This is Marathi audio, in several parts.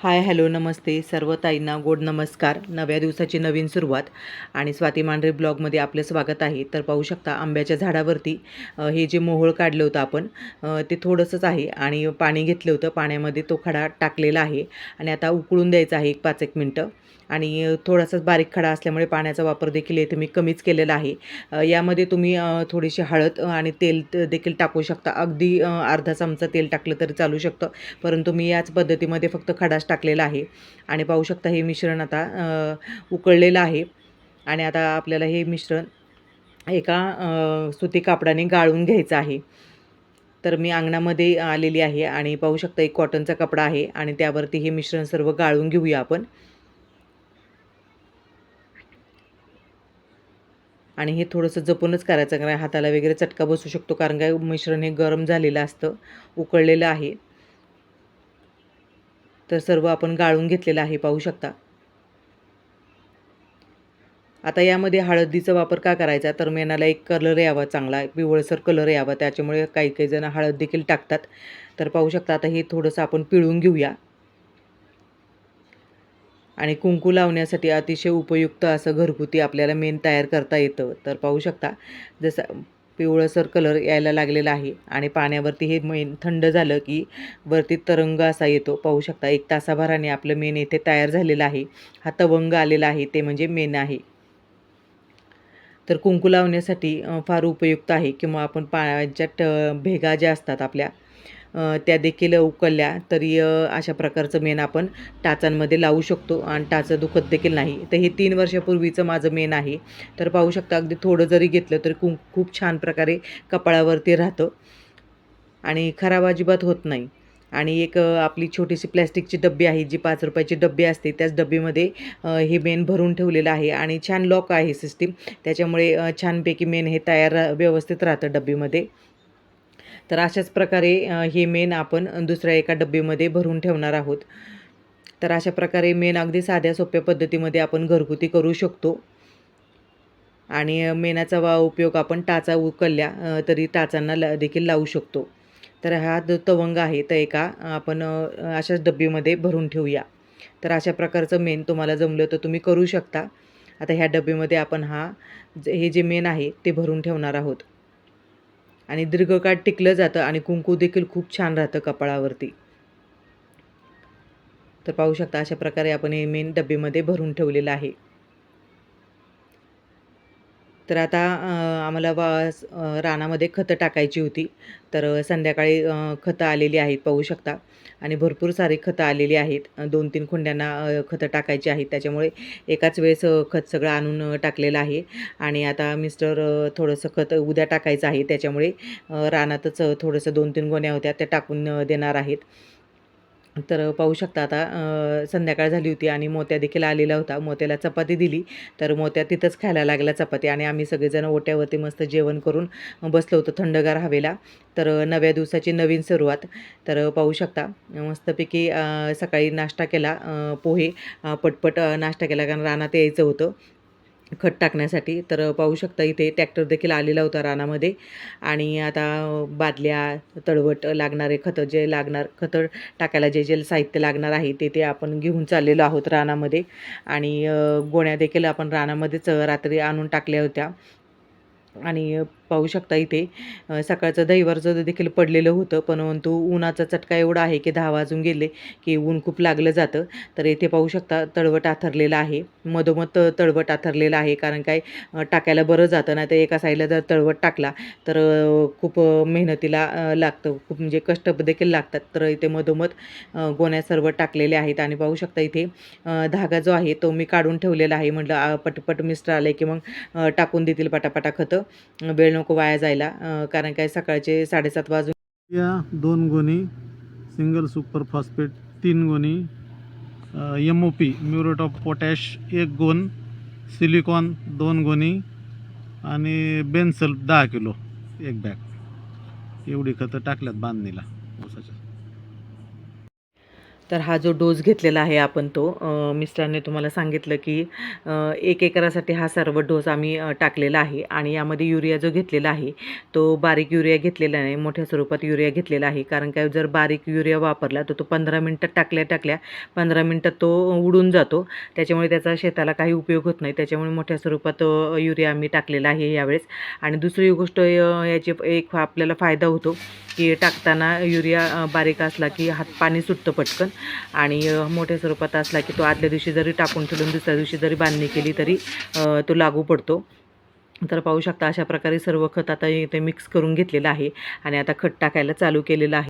हाय हॅलो नमस्ते. सर्व ताईंना गोड नमस्कार. नव्या दिवसाची नवीन सुरुवात. आणि स्वाती मांढरे ब्लॉगमध्ये आपलं स्वागत आहे. तर पाहू शकता आंब्याच्या झाडावरती हे जे मोहोळ काढलं होतं आपण ते थोडंसंच आहे. आणि पाणी घेतलं होतं. पाण्यामध्ये तो खडा टाकलेला आहे. आणि आता उकळून द्यायचा आहे एक पाच एक मिनटं. आणि थोडासाच बारीक खडा असल्यामुळे पाण्याचा वापर देखील येथे मी कमीच केलेला आहे. यामध्ये तुम्ही थोडीशी हळद आणि तेल देखील टाकू शकता. अगदी अर्धा चमचा तेल टाकलं तरी चालू शकतं. परंतु मी याच पद्धतीमध्ये फक्त खडा टाकलेला आहे. आणि पाहू शकता हे मिश्रण आता उकळलेलं आहे. आणि आता आपल्याला हे मिश्रण एका सुती कापडाने गाळून घ्यायचं आहे. तर मी अंगणामध्ये आलेली आहे आणि पाहू शकता एक कॉटनचा कपडा आहे आणि त्यावरती हे मिश्रण सर्व गाळून घेऊया आपण. आणि हे थोडंसं जपूनच करायचं कारण हाताला वगैरे चटका बसू शकतो कारण काय मिश्रण हे गरम झालेलं असतं उकळलेलं आहे. तर सर्व आपण गाळून घेतलेलं आहे पाहू शकता. आता यामध्ये हळदीचा वापर का करायचा? तर मेणाला एक कलर यावा चांगला पिवळसर कलर यावा. त्याच्यामुळे काही काही जण हळद देखील टाकतात. तर पाहू शकता आता हे थोडंसं आपण पिळून घेऊया. आणि कुंकू लावण्यासाठी अतिशय उपयुक्त असं घरगुती आपल्याला मेन तयार करता येतं. तर पाहू शकता जसं पिवळसर कलर यायला लागलेला आहे आणि पाण्यावरती हे मेन थंड झालं की वरती तरंग असा येतो. पाहू शकता एक तासाभराने आपलं मेन येथे तयार झालेलं आहे. हा तवंग आलेला आहे ते म्हणजे मेन आहे. तर कुंकू लावण्यासाठी फार उपयुक्त आहे. किंवा आपण पाण्याच्या ट भेगा ज्या असतात आपल्या त्या देखील उकलल्या तरी अशा प्रकारचं मेन आपण टाचांमध्ये लावू शकतो आणि टाचं दुखत देखील नाही. तर हे तीन वर्षापूर्वीचं माझं मेन आहे. तर पाहू शकता अगदी थोडं जरी घेतलं तरी कुं खूप छान प्रकारे कपाळावरती राहतं आणि खराब अजिबात होत नाही. आणि एक आपली छोटीशी प्लॅस्टिकची डब्बी आहे जी पाच रुपयाची डब्बी असते त्याच डब्बीमध्ये हे मेन भरून ठेवलेलं आहे आणि छान लॉक आहे सिस्टीम त्याच्यामुळे छानपैकी मेन हे तयार व्यवस्थित राहतं डब्बीमध्ये. तर अशाच प्रकारे हे मेन आपण दुसऱ्या एका डब्बेमध्ये भरून ठेवणार आहोत. तर अशा प्रकारे मेन अगदी साध्या सोप्या पद्धतीमध्ये आपण घरगुती करू शकतो. आणि मेणाचा वा उपयोग आपण टाचा उकलल्या तरी टाचांना ला देखील लावू शकतो. तर हा जो तवंग आहे तर एका आपण अशाच डब्बीमध्ये भरून ठेवूया. तर अशा प्रकारचं मेन तुम्हाला जमलं तर तुम्ही करू शकता. आता ह्या डब्बीमध्ये आपण हा हे जे मेन आहे ते भरून ठेवणार आहोत. आणि दीर्घकाळ टिकलं जातं आणि कुंकू देखील खूप छान राहतं कपाळावरती. तर पाहू शकता अशा प्रकारे आपण हे मेन डब्बेमध्ये भरून ठेवलेलं आहे. तर आता आम्हाला वास रानामध्ये खतं टाकायची होती. तर संध्याकाळी खतं आलेली आहेत पाहू शकता. आणि भरपूर सारी खतं आलेली आहेत. दोन तीन खुंड्यांना खतं टाकायची आहेत. त्याच्यामुळे एकाच वेळेस खत सगळं आणून टाकलेलं आहे. आणि आता मिस्टर थोडंसं खत उद्या टाकायचं आहे. त्याच्यामुळे रानातच थोडंसं दोन तीन गोण्या होत्या त्या टाकून देणार आहेत. तर पाहू शकता आता संध्याकाळ झाली होती आणि मोत्या देखील आलेला होता. मोत्याला चपाती दिली. तर मोत्या तिथंच खायला लागला चपाती आणि आम्ही सगळेजण ओट्यावरती मस्त जेवण करून बसलो होतो थंडगार हवेला. तर नव्या दिवसाची नवीन सुरुवात. तर पाहू शकता मस्तपैकी सकाळी नाश्ता केला पोहे पटपट नाश्ता केला कारण रानात यायचं होतं. खत टाकण्यासाठी तर पाहू शकता इथे ट्रॅक्टर देखील आलेला होता रानामध्ये. आणि आता बादल्या तळवट लागणारे खतं जे लागणार खतं टाकायला जे जे साहित्य लागणार आहे ते ते आपण घेऊन चाललेलो आहोत रानामध्ये. आणि गोण्या देखील आपण रानामध्येच रात्री आणून टाकल्या होत्या. आणि पाहू शकता इथे सकाळचं दहीवरचं देखील पडलेलं होतं परंतु उन्हाचा चटका एवढा आहे की दहा वाजून गेले की ऊन खूप लागलं जातं. तर इथे पाहू शकता तळवट आथरलेलं आहे. मधोमध तळवट आथरलेलं आहे कारण काय टाकायला बरं जातं नाही तर एका साईडला जर तळवट टाकला तर खूप मेहनतीला लागतं. खूप म्हणजे कष्ट देखील लागतात. तर इथे मधोमध गोण्या सर्व टाकलेले आहेत. आणि पाहू शकता इथे धागा जो आहे तो मी काढून ठेवलेला आहे. म्हटलं पटपट मिस्टर आले की मग टाकून देतील पटापटा खतं. वेळ नको वाया जायला कारण काय सकाळचे साडेसात वाजून या दोन गोणी सिंगल सुपर फॉस्फेट तीन गोणी M O P muriate of potash एक गोण सिलिकॉन दोन गोणी आणि बेन्सल दहा किलो एक बॅग. एवढी खतं टाकल्यात बांधणीला. तर हा जो डोस घेतलेला आहे आपण तो मिस्टरांनी तुम्हाला सांगितलं की एक एकरासाठी हा सर्व डोस आम्ही टाकलेला आहे आणि यामध्ये युरिया जो घेतलेला आहे तो बारीक युरिया घेतलेला नाही मोठ्या स्वरूपात युरिया घेतलेला आहे. कारण काय जर बारीक युरिया वापरला तर तो पंधरा मिनटात टाकल्या टाकल्या पंधरा मिनटात तो उडून जातो. त्याच्यामुळे त्याचा शेताला काही उपयोग होत नाही. त्याच्यामुळे मोठ्या स्वरूपात युरिया आम्ही टाकलेला आहे यावेळेस. आणि दुसरी गोष्ट याचे एक आपल्याला फायदा होतो की टाकताना युरिया बारीक असला की हात पाणी सुटतं पटकन. आणि मोठ्या स्वरूपात असला की तो आदल्या दिवशी जरी टाकून ठेवून दुसऱ्या दिवशी जरी बांधणी केली तरी तो लागू पडतो. तर पाहू शकता अशा प्रकारे सर्व खत आता इथे मिक्स करून घेतलेलं आहे आणि आता खत टाकायला चालू केलेलं आहे.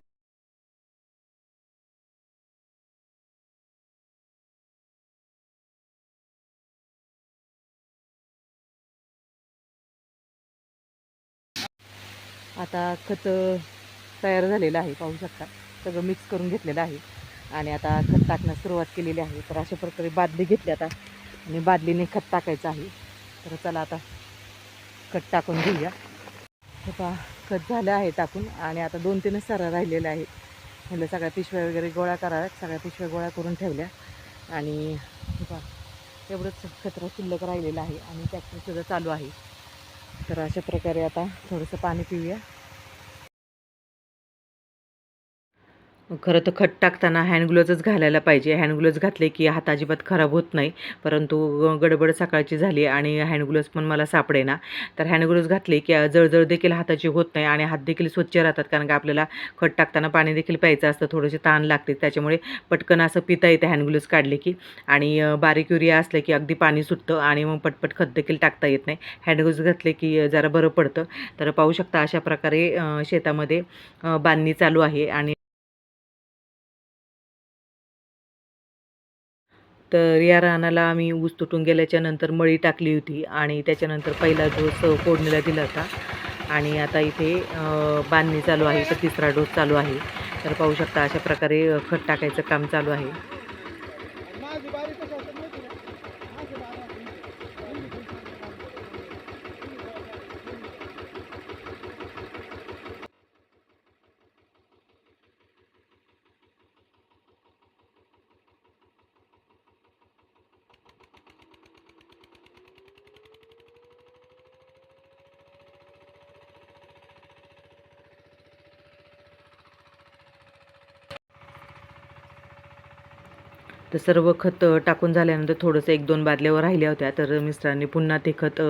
आता खत तयार झालेलं आहे पाहू शकता. सगळं मिक्स करून घेतलेलं आहे. आणि आता खत टाकण्यास सुरुवात केलेली आहे. तर अशा प्रकारे बादली घेतली आता. आणि बादलीने खत टाकायचं आहे. तर चला आता खत टाकून घेऊया. हे पहा खत झालं आहे टाकून. आणि आता दोन तीनच सारा राहिलेल्या आहेत म्हटलं सगळ्या पिशव्या वगैरे गोळा कराव्यात. सगळ्या पिशव्या गोळा करून ठेवल्या. आणि हे पहा एवढंच कचरा शिल्लक राहिलेला आहे. आणि ट्रॅक्टरसुद्धा चालू आहे. तर अशा प्रकारे आता थोडंसं पाणी पिऊया. खरं तर खत टाकताना हँडग्लोजच घालायला पाहिजे. हँडग्लोज घातले की हात अजिबात खराब होत नाही. परंतु गडबड सकाळची झाली आणि हँडग्लोज पण मला सापडे ना तर हँडग्लोज घातले की जळजळ देखील हाताची होत नाही आणि हात देखील स्वच्छ राहतात. कारण का आपल्याला खत टाकताना पाणी देखील प्यायचं असतं थोडेसे ताण लागते. त्याच्यामुळे पटकन असं पिता येतं हँडग्लोज काढले की. आणि बारीक युरिया असले की अगदी पाणी सुटतं आणि मग पटपट खत देखील टाकता येत नाही. हँडग्लोज घातले की जरा बरं पडतं. तर पाहू शकता अशा प्रकारे शेतामध्ये बांधणी चालू आहे आणि तर या रानाला आम्ही ऊस तुटून गेल्याच्यानंतर मळी टाकली होती आणि त्याच्यानंतर पहिला डोस फोडणीला दिला होता. आणि आता इथे बांधणी चालू आहे तर तिसरा डोस चालू आहे. तर पाहू शकता अशा प्रकारे खत टाकायचं काम चालू आहे. तर सर्व खत टाकून झाल्यानंतर थोडंसं एक दोन बादल्यावर राहिल्या होत्या. तर मिस्टरांनी पुन्हा ते खत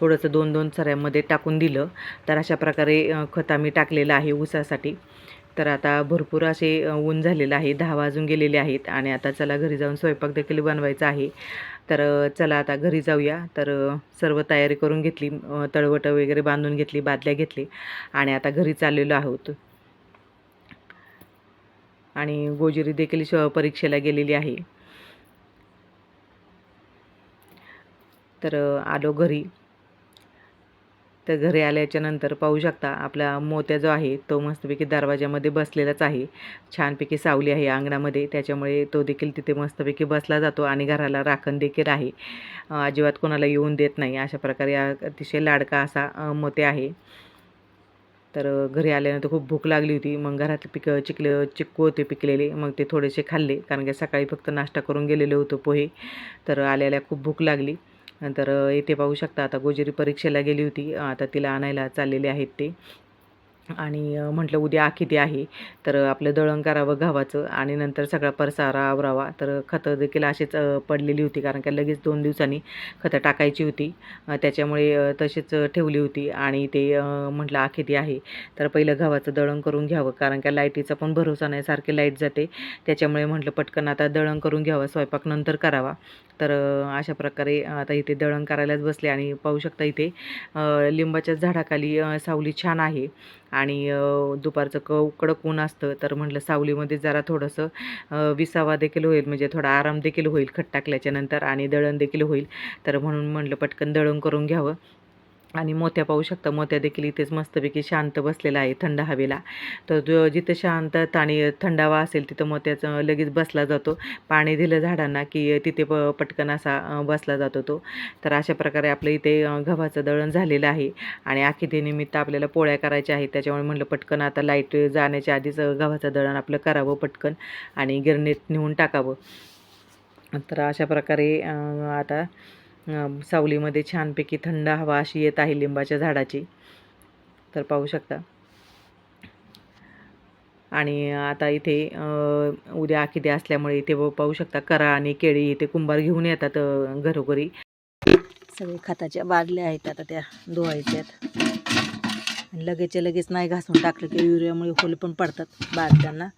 थोडंसं दोन दोन सऱ्यामध्ये टाकून दिलं. तर अशा प्रकारे खत आम्ही टाकलेलं आहे ऊसासाठी. तर आता भरपूर असे ऊन झालेलं आहे. दहा वाजून गेलेले आहेत आणि आता चला घरी जाऊन स्वयंपाक देखील बनवायचा आहे. तर चला आता घरी जाऊया. तर सर्व तयारी करून घेतली. तळवटं वगैरे बांधून घेतली बादल्या घेतली आणि आता घरी चाललेलो आहोत. आणि गोजिरी देखील श परीक्षेला गेलेली आहे. तर आलो घरी. तर घरी आल्याच्यानंतर पाहू शकता आपला मोत्या जो आहे तो मस्तपैकी दरवाजामध्ये बसलेलाच आहे. छानपैकी सावली आहे अंगणामध्ये त्याच्यामुळे तो देखील तिथे मस्तपैकी बसला जातो आणि घराला राखण देखील आहे. अजिबात कोणाला येऊन देत नाही. अशा प्रकारे अतिशय लाडका असा मोत्या आहे. तर घरी आल्यानंतर खूप भूक लागली होती. मग घरात पिक चिकले चिक्कू होते पिकलेले. मग ते थोडेसे खाल्ले. कारण की सकाळी फक्त नाश्ता करून गेलेलो होतो पोहे. तर आल्याला खूप भूक लागली. नंतर येथे इथे पाहू शकता आता गोजेरी परीक्षेला गेली होती. आता तिला आणायला चाललेले आहेत ते. आणि म्हटलं उद्या किती आहे तर आपलं दळण करावं गव्हाचं आणि नंतर सगळा परसारा आवरावा. तर खतं देखील अशीच पडलेली होती कारण का लगेच दोन दिवसांनी खतं टाकायची होती. त्याच्यामुळे तशीच ठेवली होती आणि ते म्हटलं आखिती आहे. तर पहिलं गव्हाचं दळण करून घ्यावं कारण का लाईटीचा पण भरोसा नाही सारखी लाइट जाते. त्याच्यामुळे म्हटलं पटकन आता दळण करून घ्यावं स्वयंपाक नंतर करावा. तर अशा प्रकारे आता इथे दळण करायलाच बसले आणि पाहू शकता इथे लिंबाच्या झाडाखाली सावली छान आहे. आणि दुपारचं क कडक ऊन असतं तर म्हटलं सावलीमध्ये जरा थोडंसं विसावा देखील होईल म्हणजे थोडा आराम देखील होईल खट टाकल्याच्यानंतर आणि दळण देखील होईल. तर म्हणून म्हटलं पटकन दळण करून घ्यावं. आणि मोत्या पाहू शकता. मोत्या देखील इथेच मस्तपैकी शांत बसलेला आहे थंड हवेला. तर जो जिथं शांत आणि थंडावा असेल तिथं मोत्याचं लगेच बसला जातो. पाणी दिलं झाडांना की तिथे प पटकन असा बसला जातो तो. तर अशा प्रकारे आपलं इथे गव्हाचं दळण झालेलं आहे. आणि आखिदीनिमित्त आपल्याला पोळ्या करायच्या आहेत. त्याच्यामुळे म्हटलं पटकन आता लाइट जाण्याच्या आधीच गव्हाचं दळण आपलं करावं पटकन आणि गिरणीत नेऊन टाकावं. तर अशा प्रकारे आता सावलीमध्ये छानपैकी थंड हवा अशी येत आहे लिंबाच्या झाडाची. तर पाहू शकता. आणि आता इथे उद्या आखिदे असल्यामुळे इथे पाहू शकता करा आणि केळी इथे कुंभार घेऊन येतात घरोघरी. सगळे खताच्या बादल्या आहेत आता त्या धुवायच्यात आणि लगेचच्या लगेच नाही घासून टाकलं की युरियामुळे होल पण पडतात बादल्यांना.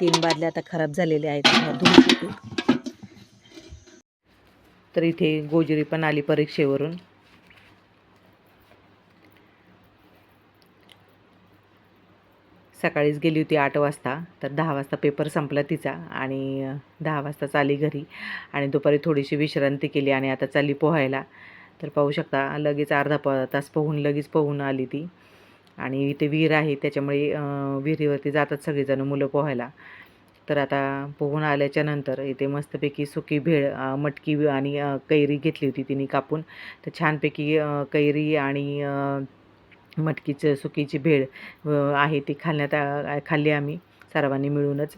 तीन बादल्या आता खराब झालेल्या आहेत. धुवून तर इथे गोजरी पण आली परीक्षेवरून. सकाळीच गेली होती आठ वाजता तर दहा वाजता पेपर संपला तिचा आणि दहा वाजता चाली घरी आणि दुपारी थोडीशी विश्रांती केली आणि आता चाली पोहायला. तर पाहू शकता लगेच अर्धा प तास पोहून लगेच पोहून आली ती. आणि इथे विहीर आहे त्याच्यामुळे विहिरीवरती जातात सगळेजण मुलं पोहायला. तर आता पोहून आल्याच्यानंतर इथे मस्तपैकी सुकी भेळ मटकी आणि कैरी घेतली होती तिने कापून. तर छानपैकी कैरी आणि मटकीचं सुकीची भेळ आहे ती खाल्ण्यात खाल्ली आम्ही सर्वांनी मिळूनच.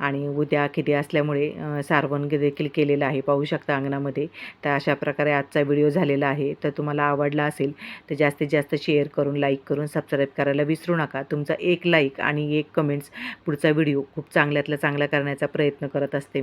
आणि उद्या किती असल्यामुळे सारवण देखील केलेलं आहे. पाहू शकता अंगणामध्ये. तर अशा प्रकारे आजचा व्हिडिओ झालेला आहे. तर तुम्हाला आवडला असेल तर जास्तीत जास्त शेअर करून लाईक करून सबस्क्राईब करायला विसरू नका. तुमचा एक लाईक आणि एक कमेंट्स पुढचा व्हिडिओ खूप चांगल्यातला चांगला करण्याचा प्रयत्न करत असते